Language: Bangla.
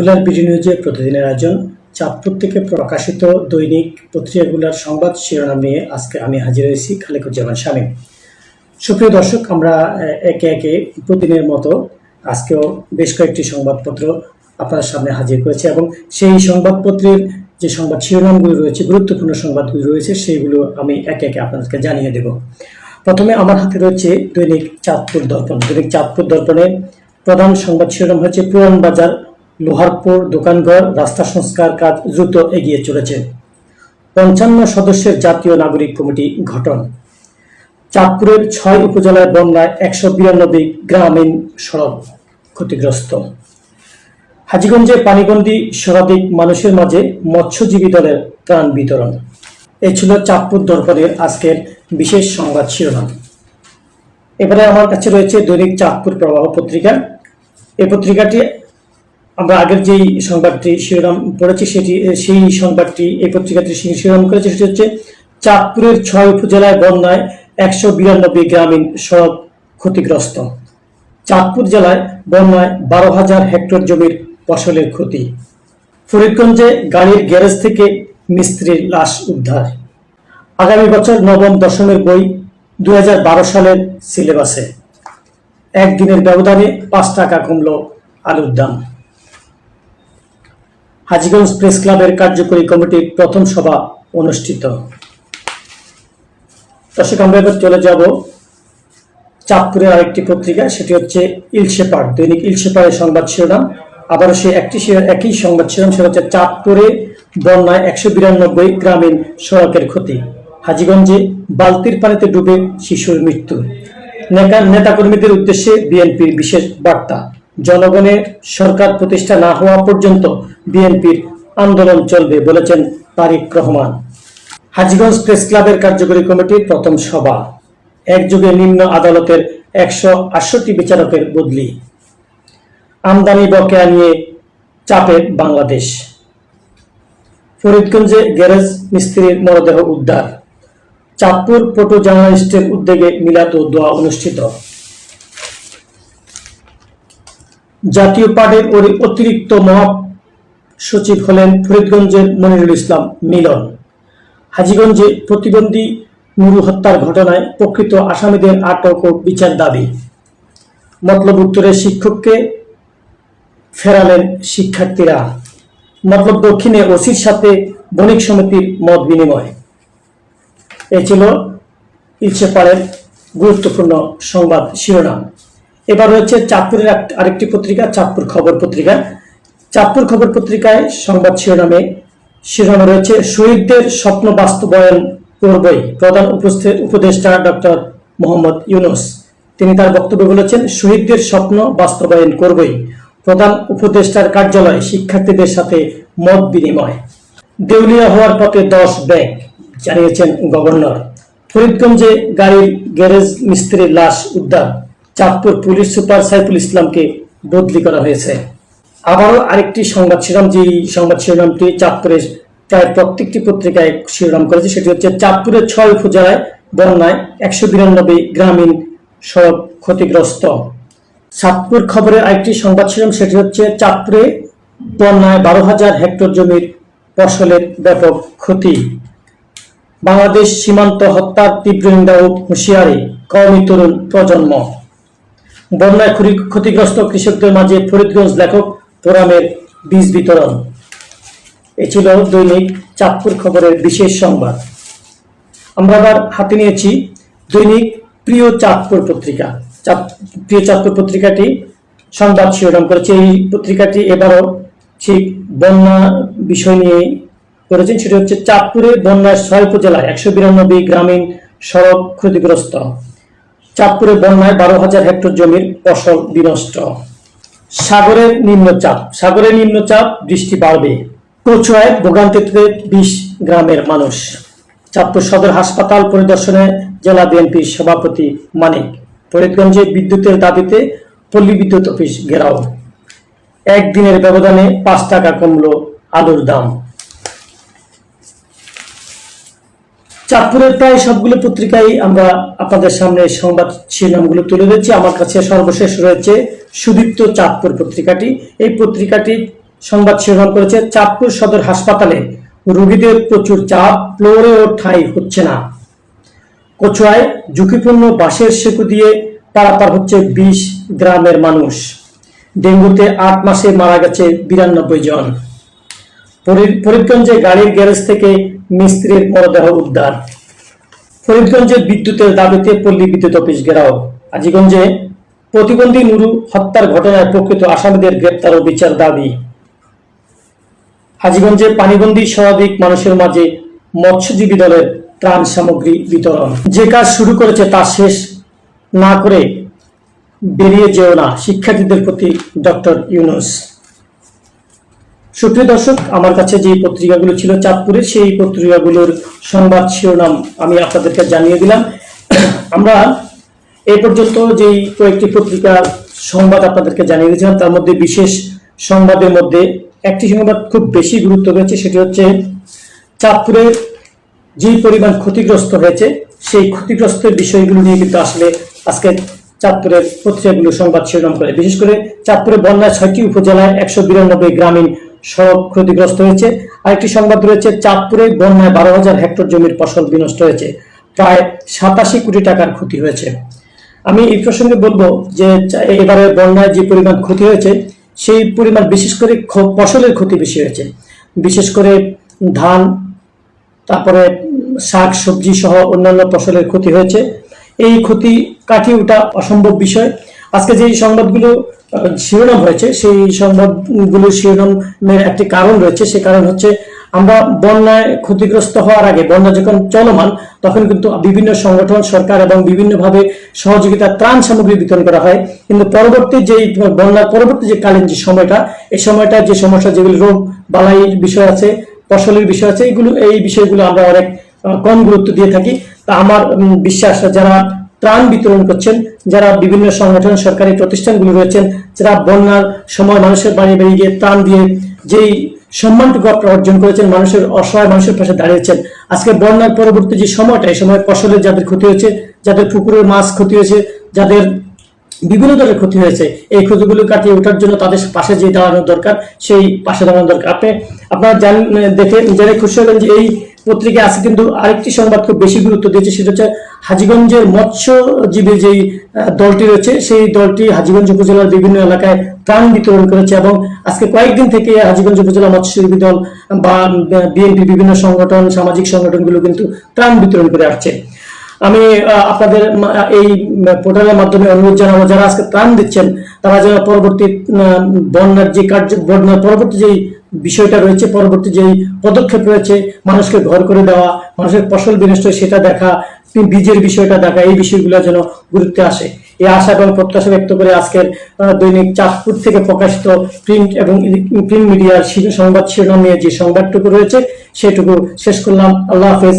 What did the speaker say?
পপুলার বিডি নিউজে প্রতিদিনের আয়োজন। চাঁদপুর থেকে প্রকাশিত দৈনিক পত্রিকাগুলোর সংবাদ শিরোনাম নিয়ে আজকে আমি হাজির হয়েছি খালেকুজ্জামান শামীম। সুপ্রিয় দর্শক, আমরা একে একে প্রতিদিনের মতো আজকেও বেশ কয়েকটি সংবাদপত্র আপনার সামনে হাজির করেছি এবং সেই সংবাদপত্রের যে সংবাদ শিরোনামগুলো রয়েছে, গুরুত্বপূর্ণ সংবাদগুলো রয়েছে, সেইগুলো আমি একে একে আপনাদেরকে জানিয়ে দেব। প্রথমে আমার হাতে রয়েছে দৈনিক চাঁদপুর দর্পণ। দৈনিক চাঁদপুর দর্পণে প্রধান সংবাদ শিরোনাম হচ্ছে পুরান বাজার লোহারপুর দোকানঘর, রাস্তা সংস্কার কাজ দ্রুত এগিয়ে চলেছে। পঞ্চান্ন সদস্যের জাতীয় নাগরিক কমিটি গঠন। চাঁদপুরের ছয় উপজেলায় বন্যায় একশো বিরানব্বই গ্রামীণ সড়ক ক্ষতিগ্রস্ত। হাজীগঞ্জে পানিবন্দী শতাধিক মানুষের মাঝে মৎস্যজীবী দলের ত্রাণ বিতরণ। এ ছিল চাঁদপুর দর্পণের আজকের বিশেষ সংবাদ শিরোনাম। এবারে আমার কাছে রয়েছে দৈনিক চাঁদপুর প্রবাহ পত্রিকা। এই পত্রিকাটি আমরা আগের যেই সংবাদটি শিরোনাম পড়েছি, সেটি, সেই সংবাদটি, এই পত্রিকাটি শিরোনাম করেছে, সেটি হচ্ছে চাঁদপুরের ছয় উপজেলায় বন্যায় একশো বিরানব্বই গ্রামীণ সড়ক ক্ষতিগ্রস্ত। চাঁদপুর জেলায় বন্যায় বারো হাজার হেক্টর জমির ফসলের ক্ষতি। ফরিদগঞ্জে গাড়ির গ্যারেজ থেকে মিস্ত্রির লাশ উদ্ধার। আগামী বছর নবম দশমের বই দু হাজার বারো সালের সিলেবাসে। একদিনের ব্যবধানে পাঁচ টাকা কমল আলুর দাম। হাজীগঞ্জ প্রেস ক্লাবের কার্যকরী কমিটির প্রথম সভা অনুষ্ঠিত। দর্শক, আমরা এবার চলে যাব চাঁদপুরের আরেকটি পত্রিকা, সেটি হচ্ছে ইলশেপার দৈনিক ইলশেপারের সংবাদ শিরোনাম। আবারও সে একটি একই সংবাদ শিরোনাম, সেটা হচ্ছে চাঁদপুরে বন্যায় একশো বিরানব্বই গ্রামীণ সড়কের ক্ষতি। হাজিগঞ্জে বালতির পানিতে ডুবে শিশুর মৃত্যু। নেতা- নেতাকর্মীদের উদ্দেশ্যে বিএনপির বিশেষ বার্তা। জনগণের সরকার প্রতিষ্ঠা না হওয়া পর্যন্ত বিএনপির আন্দোলন চলবে বলেছেন তারিক রহমান। হাজীগঞ্জ প্রেস ক্লাবের কার্যকরী কমিটির প্রথম সভা। একযোগে নিম্ন আদালতের একশো আটষট্টি বিচারকের বদলি। আমদানি বকেয়া নিয়ে চাপে বাংলাদেশ। ফরিদগঞ্জে গ্যারেজ মিস্ত্রির মরদেহ উদ্ধার। চাঁদপুর ফটো জার্নালিস্টের উদ্যোগে মিলাদ ও দোয়া অনুষ্ঠিত। জাতীয় পার্টির অতিরিক্ত মহা সচিব হলেন ফরিদগঞ্জের মনিরুল ইসলাম মিলন। হাজিগঞ্জে প্রতিবন্ধী নুরু হত্যার ঘটনায় প্রকৃত আসামিদের আটক ও বিচার দাবি। মতলব উত্তরের শিক্ষককে ফেরালেন শিক্ষার্থীরা। মতলব দক্ষিণে ওসির সাথে বণিক সমিতির মত বিনিময়। এ ছিল ইলশেপাড়ের গুরুত্বপূর্ণ সংবাদ শিরোনাম। এবার হচ্ছে চাঁদপুরের আরেকটি পত্রিকা, চাঁদপুর খবর পত্রিকা। চাঁদপুর খবর পত্রিকায় সংবাদ শিরোনামে শিরোনামে রয়েছে, শহীদদের স্বপ্ন বাস্তবায়ন করবই প্রধান উপস্থিত উপদেষ্টা ডক্টর মোহাম্মদ ইউনুস। তিনি তার বক্তব্যে বলেছেন, শহীদদের স্বপ্ন বাস্তবায়ন করবই প্রধান উপদেষ্টার কার্যালয়ে শিক্ষার্থীদের সাথে মত বিনিময়। দেউলিয়া হওয়ার পথে দশ ব্যাংক, জানিয়েছেন গভর্নর। ফরিদগঞ্জে গাড়ির গ্যারেজ মিস্ত্রির লাশ উদ্ধার। চাঁদপুর পুলিশ সুপার সাইফুল ইসলামকে বদলি করা হয়েছে। আবারও আরেকটি সংবাদ শিরোনাম, যে সংবাদ শিরোনামটি চাঁদপুরের প্রায় প্রত্যেকটি পত্রিকায় শিরোনাম করেছে, সেটি হচ্ছে চাঁদপুরের ছয় উপজেলায় বন্যায় একশো বিরানব্বই গ্রামীণ সড়ক ক্ষতিগ্রস্ত। চাঁদপুর খবরের আরেকটি সংবাদ শিরোনাম, সেটি হচ্ছে চাঁদপুরে বন্যায় বারো হাজার হেক্টর জমির ফসলের ব্যাপক ক্ষতি। বাংলাদেশ সীমান্ত হত্যার তীব্র নিন্দা ও হুঁশিয়ারি, কওমি তরুণ প্রজন্ম। বন্যায় ক্ষতি- ক্ষতিগ্রস্ত কৃষকদের মাঝে ফরিদগঞ্জ লেখক ফোরামের বীজ বিতরণ। এ ছিল দৈনিক চাঁদপুর খবরের বিশেষ সংবাদ। আমরা আবার হাতে নিয়েছি দৈনিক প্রিয় চাঁদপুর পত্রিকা। প্রিয় চাঁদপুর পত্রিকাটি সংবাদ শিরোনাম করেছে। এই পত্রিকাটি এবারও ঠিক বন্যা বিষয় নিয়ে করেছেন সেটি হচ্ছে চাঁদপুরে বন্যার ছয় উপজেলায় একশো বিরানব্বই গ্রামীণ সড়ক ক্ষতিগ্রস্ত। চাঁদপুরে বন্যায় বারো হাজার হেক্টর জমির ফসল বিনষ্ট। সাগরের নিম্নচাপ। সাগরের নিম্নচাপ, বৃষ্টি বাড়বে। কচুয়ায় ভোগান্তিতে বিশ গ্রামের মানুষ। চাঁদপুর সদর হাসপাতাল পরিদর্শনে জেলা বিএনপির সভাপতি মানিক। ফরিদগঞ্জে বিদ্যুতের দাবিতে পল্লী বিদ্যুৎ অফিস ঘেরাও। একদিনের ব্যবধানে পাঁচ টাকা কমল আলুর দাম। চাঁদপুরের প্রায় সবগুলো পত্রিকায় আমরা আপনাদের সামনে সংবাদ শিরোনামগুলো তুলে ধরেছি। আমার কাছে সর্বশেষ রয়েছে সুদীপ্ত চাঁদপুর পত্রিকাটি। এই পত্রিকাটি সংবাদ শিরোনাম করেছে, চাঁদপুর সদর হাসপাতালে রোগীদের প্রচুর চাপ ফ্লোরেও ঠাঁই হচ্ছে না। কচুয়ায় ঝুঁকিপূর্ণ বাঁশের সেতু দিয়ে পারাপার হচ্ছে বিশ গ্রামের মানুষ। ডেঙ্গুতে আট মাসে মারা গেছে বিরানব্বই জন। ফরিদ- ফরিদগঞ্জে গাড়ির গ্যারেজ থেকে মিস্ত্রির মরদেহ উদ্ধার। ফরিদগঞ্জে বিদ্যুতের দাবিতে পল্লী বিদ্যুৎ অফিস ঘেরাও। আজিগঞ্জে প্রতিবন্ধী নুরু হত্যার ঘটনায় প্রকৃত আসামিদের গ্রেপ্তার ও বিচার দাবি। হাজিগঞ্জে পানিবন্দী শতাধিক মানুষের মাঝে মৎস্যজীবী দলের ত্রাণ সামগ্রী বিতরণ। যে কাজ শুরু করেছে তা শেষ না করে বেরিয়ে যেও না শিক্ষার্থীদের প্রতি ডক্টর ইউনুস। সুপ্রিয় দর্শক, আমার কাছে যে পত্রিকাগুলো ছিল চাঁদপুরের, সেই পত্রিকাগুলোর সংবাদ শিরোনাম আমি আপনাদেরকে জানিয়ে দিলাম। আমরা এই পর্যন্ত যেই কয়েকটি পত্রিকার সংবাদ আপনাদেরকে জানিয়ে দিয়েছিলাম, তার মধ্যে বিশেষ সংবাদের মধ্যে একটি সংবাদ খুব বেশি গুরুত্ব পেয়েছে সেটি হচ্ছে চাঁদপুরে যে পরিমাণ ক্ষতিগ্রস্ত হয়েছে, সেই ক্ষতিগ্রস্তের বিষয়গুলো নিয়ে কিন্তু আসলে আজকে চাঁদপুরের পত্রিকাগুলো সংবাদ শিরোনাম করে। বিশেষ করে চাঁদপুরে বন্যায় ছয়টি উপজেলায় একশো বিরানব্বই গ্রামীণ সড়ক ক্ষতিগ্রস্ত হয়েছে। আরেকটি সংবাদ রয়েছে, চাঁদপুরে বন্যায় বারো হাজার হেক্টর জমির ফসল বিনষ্ট হয়েছে। প্রায় সাতাশি কোটি টাকার ক্ষতি হয়েছে। আমি এই প্রসঙ্গে বলব যে, এবারে বন্যায় যে পরিমাণ ক্ষতি হয়েছে, সেই পরিমাণ বিশেষ করে ফসলের ক্ষতি বেশি হয়েছে। বিশেষ করে ধান, তারপরে শাক, সবজি সহ অন্যান্য ফসলের ক্ষতি হয়েছে। এই ক্ষতি কাটিয়ে ওঠা অসম্ভব বিষয়। আজকে যে সংবাদগুলো শিরোনাম হয়েছে, সেই সংবাদগুলো শিরোনামের একটি কারণ রয়েছে। সে কারণ হচ্ছে আমরা বন্যায় ক্ষতিগ্রস্ত হওয়ার আগে, বন্যা যখন চলমান, তখন কিন্তু বিভিন্ন সংগঠন, সরকার এবং বিভিন্নভাবে সহযোগিতা ত্রাণ সামগ্রী বিতরণ করা হয়। কিন্তু পরবর্তী যে বন্যার পরবর্তী যে কালীন যে সময়টা এই সময়টা যে সমস্যা, যেগুলো রোগ বালাইয়ের বিষয় আছে, ফসলের বিষয় আছে, এগুলো, এই বিষয়গুলো আমরা অনেক কম গুরুত্ব দিয়ে থাকি। তা আমার বিশ্বাস, যারা ত্রাণ বিতরণ করছেন, যারা বিভিন্ন সংগঠন, সরকারি প্রতিষ্ঠানগুলো রয়েছেন, যারা বন্যার সময় মানুষের বাড়ি বাড়ি গিয়ে ত্রাণ দিয়ে যেই সম্মানটুকু আপনারা অর্জন করেছেন, মানুষের অসহায় মানুষের পাশে দাঁড়িয়েছেন। আজকে বন্যার পরবর্তী যে সময়টা, এই সময় ফসলের যাদের ক্ষতি হয়েছে, যাদের পুকুরের মাছ ক্ষতি হয়েছে, যাদের বিভিন্ন ধরনের ক্ষতি হয়েছে, এই ক্ষতিগুলো কাটিয়ে ওঠার জন্য তাদের পাশে যে দাঁড়ানোর দরকার, সেই পাশে দাঁড়ানোর দরকার। আপনি, আপনারা জানেন দেখে জেনে খুশি হলেন যে এই পত্রিকায় আছে, কিন্তু আরেকটি সংবাদ খুব বেশি গুরুত্ব দিয়েছে, সেটা হচ্ছে হাজিগঞ্জের মৎস্যজীবী যেই দলটি রয়েছে, সেই দলটি হাজিগঞ্জ উপজেলার বিভিন্ন এলাকায় ত্রাণ বিতরণ করেছে এবং আজকে কয়েকদিন থেকে হাজীগঞ্জ উপজেলা মৎস্যজীবী দল বা বিএনপি বিভিন্ন সংগঠন, সামাজিক সংগঠনগুলো কিন্তু ত্রাণ বিতরণ করে আসছে। আমি আপনাদের এই পোর্টালের মাধ্যমে অনুরোধ জানাব, যারা আজকে ত্রাণ দিচ্ছেন, তারা যেন পরবর্তী বন্যার যে কার্য, বন্যার পরবর্তী যেই বিষয়টা রয়েছে, পরবর্তী যেই পদক্ষেপ রয়েছে, মানুষকে ঘর করে দেওয়া, মানুষের ফসল বিনষ্ট সেটা দেখা বীজের বিষয়টা দেখা, এই বিষয়গুলো যেন গুরুত্বে আসে। এই আশা এবং প্রত্যাশা ব্যক্ত করে আজকের দৈনিক চাঁদপুর থেকে প্রকাশিত প্রিন্ট এবং প্রিন্ট মিডিয়ার সংবাদ শিরোনাম নিয়ে যে সংবাদটুকু রয়েছে, সেটুকু শেষ করলাম। আল্লাহ হাফেজ।